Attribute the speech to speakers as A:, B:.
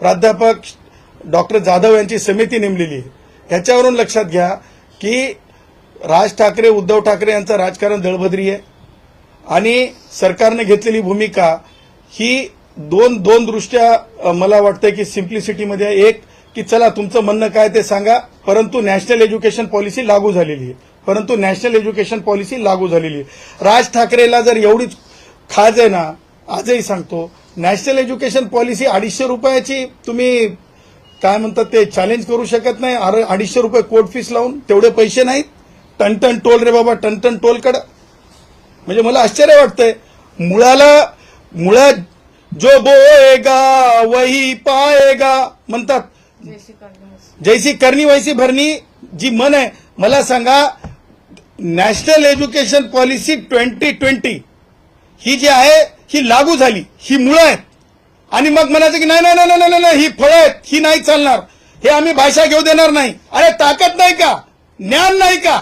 A: प्राध्यापक डॉक्टर जाधव यांची समिती नेमलेली आहे. ह्याच्यावरून लक्षात घ्या की राज ठाकरे उद्धव ठाकरे यांचं राजकारण दळभद्री आहे. आणि सरकारने घेतलेली भूमिका ही दोन दोन दृष्ट्या मला वाटतं की सिम्प्लिसिटीमध्ये एक की चला तुमचं म्हणणं काय ते सांगा. परंतु नॅशनल एज्युकेशन पॉलिसी लागू झालेली आहे. परंतु नॅशनल एज्युकेशन पॉलिसी लागू झालेली आहे. राज ठाकरेला जर एवढीच खाज आहे ना आजही सांगतो नॅशनल एज्युकेशन पॉलिसी अडीचशे रुपयाची तुम्ही काय म्हणतात ते चॅलेंज करू शकत नाही. अरे अडीचशे रुपये कोर्ट फीस लावून तेवढे पैसे नाहीत. टनटन टोल रे बाबा टनटन टोलकडं म्हणजे मला आश्चर्य वाटतंय. मुळाला मुळा जो बोएगा वही पाएगा म्हणतात. जैसी करणी वैसी भरणी जी मन आहे. मला सांगा national education policy twenty twenty ही जी आहे ही लागू झाली ही मुळं आहेत. आणि मग म्हणायचं की नाही नाही नाही नाही, नाही ही फळं आहेत ही नाही चालणार. हे आम्ही भाषा घेऊ देणार नाही. अरे ताकद नाही का? ज्ञान नाही का?